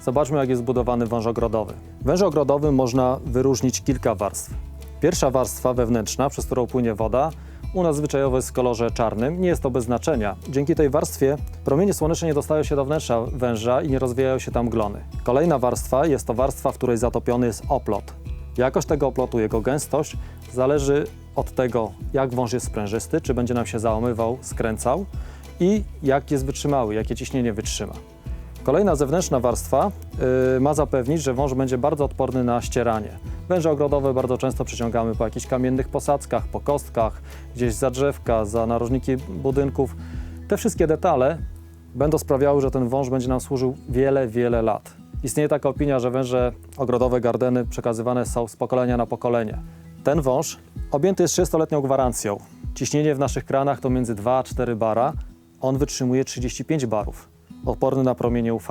Zobaczmy, jak jest zbudowany wąż ogrodowy. Węż ogrodowy można wyróżnić kilka warstw. Pierwsza warstwa wewnętrzna, przez którą płynie woda, u nas zwyczajowo jest w kolorze czarnym. Nie jest to bez znaczenia. Dzięki tej warstwie promienie słoneczne nie dostają się do wnętrza węża i nie rozwijają się tam glony. Kolejna warstwa jest to warstwa, w której zatopiony jest oplot. Jakość tego oplotu, jego gęstość zależy od tego, jak wąż jest sprężysty, czy będzie nam się załamywał, skręcał i jak jest wytrzymały, jakie ciśnienie wytrzyma. Kolejna zewnętrzna warstwa y, ma zapewnić, że wąż będzie bardzo odporny na ścieranie. Węże ogrodowe bardzo często przeciągamy po jakichś kamiennych posadzkach, po kostkach, gdzieś za drzewka, za narożniki budynków. Te wszystkie detale będą sprawiały, że ten wąż będzie nam służył wiele, wiele lat. Istnieje taka opinia, że węże ogrodowe Gardeny przekazywane są z pokolenia na pokolenie. Ten wąż objęty jest 30-letnią gwarancją. Ciśnienie w naszych kranach to między 2 a 4 bara. On wytrzymuje 35 barów odporny na promienie UV.